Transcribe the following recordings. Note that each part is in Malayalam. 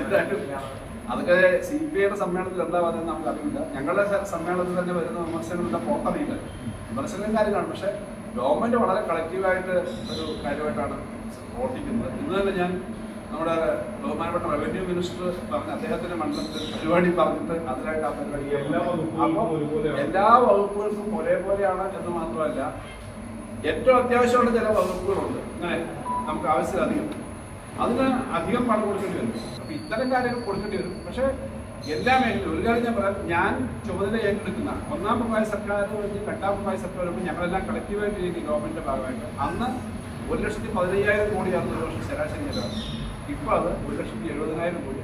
എന്തായാലും അതൊക്കെ സി പി ഐയുടെ സമ്മേളനത്തിൽ എന്താ പറയുന്നത് നമുക്ക് അറിയില്ല. ഞങ്ങളുടെ സമ്മേളനത്തിൽ തന്നെ വരുന്ന വിമർശനങ്ങളുടെ പുറത്തറിയില്ല. വിമർശനം കാര്യമാണ് പക്ഷെ ഗവൺമെന്റ് വളരെ കളക്റ്റീവായിട്ട് ഒരു കാര്യമായിട്ടാണ് പ്രവർത്തിക്കുന്നത്. ഇന്ന് തന്നെ ഞാൻ നമ്മുടെ ബഹുമാനപ്പെട്ട റവന്യൂ മിനിസ്റ്റർ പറഞ്ഞ അദ്ദേഹത്തിന്റെ മണ്ഡലത്തിൽ പരിപാടി പറഞ്ഞിട്ട് അതിനായിട്ട് ആ പരിപാടി വകുപ്പുകൾക്കും. എല്ലാ വകുപ്പുകൾക്കും ഒരേപോലെയാണ് എന്ന് മാത്രമല്ല ഏറ്റവും അത്യാവശ്യമുള്ള ചില വകുപ്പുകളുണ്ട്. ഇങ്ങനെ നമുക്ക് ആവശ്യത്തിലധികം അതിന് അധികം പണം കൊടുക്കേണ്ടി വരും. അപ്പൊ ഇത്തരം കാര്യങ്ങൾ കൊടുക്കേണ്ടി വരും. പക്ഷേ എല്ലാ മേഖലയിലും ഒരു കാര്യം ഞാൻ പറയാം. ഞാൻ ചുമതല ഏറ്റെടുക്കുന്ന ഒന്നാം പിണറായി സർക്കാർ കഴിഞ്ഞ് രണ്ടാം പിണറായി സർക്കാർ വരുമ്പോൾ ഞങ്ങളെല്ലാം കളക്റ്റീവായിട്ട് ഇരിക്കും ഗവൺമെന്റിന്റെ ഭാഗമായിട്ട്. അന്ന് ഒരു ലക്ഷത്തി പതിനയ്യായിരം കോടിയാണ് ഒരു വർഷം ശരാശരി ചെലവ്. ഇപ്പോൾ അത് ഒരു ലക്ഷത്തി എഴുപതിനായിരം കോടി.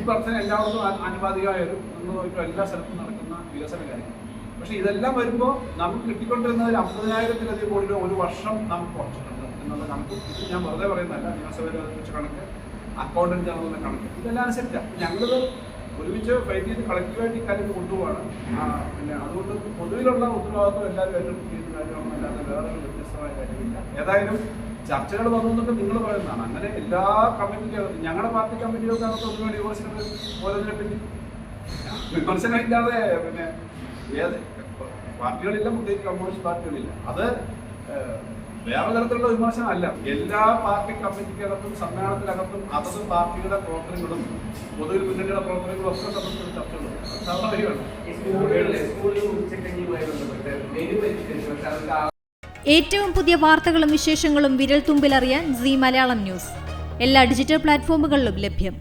ഈ വർഷം എല്ലാവർക്കും ആ- ആനുപാതികമായാലും നമ്മൾ നോക്കിയാൽ എല്ലാ സ്ഥലത്തും നടക്കുന്ന വികസന കാര്യങ്ങൾ. പക്ഷെ ഇതെല്ലാം വരുമ്പോൾ നമുക്ക് കിട്ടിക്കൊണ്ടിരുന്നതിൽ അമ്പതിനായിരത്തിലധികം കോടി രൂപ ഒരു വർഷം നമുക്ക് കുറച്ചിട്ടുണ്ട്. എന്നുള്ള കണക്ക്. ഇത് ഞാൻ വെറുതെ പറയുന്നതല്ല നിയമസഭയിൽ വെച്ച കണക്ക് അക്കൗണ്ടന്റ് ജനറലിന്റെ കണക്ക്. ഇതെല്ലാം അനുസരിച്ചാണ് ഞങ്ങളിത് ഒരുമിച്ച് ഫൈറ്റ് ചെയ്ത് കളക്റ്റീവായിട്ട് ഈ കാര്യം കൊണ്ടുപോവാണ് പിന്നെ അതുകൊണ്ട് പൊതുവിലുള്ള ഉത്തരവാദിത്വം എല്ലാവരും ഏറ്റെടുത്ത് ചെയ്യുന്ന കാര്യമാണ്. അല്ലാതെ വേറെ വ്യത്യസ്തമായ കാര്യമില്ല. ഏതായാലും ചർച്ചകൾ വന്നു എന്നൊക്കെ നിങ്ങൾ പറയുന്നതാണ്. അങ്ങനെ എല്ലാ കമ്മിറ്റിക്കകത്തും ഞങ്ങളുടെ പാർട്ടി കമ്മിറ്റികൾക്കകത്ത് ഒരുപാട് വിമർശനങ്ങൾ ഓരോന്നിനെ പറ്റി വിമർശനമില്ലാതെ പിന്നെ ഏത്? പാർട്ടികളില്ല പ്രത്യേകിച്ച് കമ്മ്യൂണിസ്റ്റ് പാർട്ടികളില്ല. അത് വേറെ തരത്തിലുള്ള വിമർശനം അല്ല എല്ലാ പാർട്ടി കമ്മിറ്റിക്കകത്തും സമ്മേളനത്തിനകത്തും അതത് പാർട്ടിയുടെ പ്രവർത്തനങ്ങളും പൊതുവിൽ മുന്നണിയുടെ പ്രവർത്തനങ്ങളും ഒക്കെ തമ്മിൽ ചർച്ചകളും സ്വാഭാവികമാണ് ബന്ധപ്പെട്ട് ഏറ്റവും പുതിയ വാർത്തകളും വിശേഷങ്ങളും വിരൽ തുമ്പിലറിയാൻ സി മലയാളം ന്യൂസ്. എല്ലാ ഡിജിറ്റൽ പ്ലാറ്റ്ഫോമുകളിലും ലഭ്യം.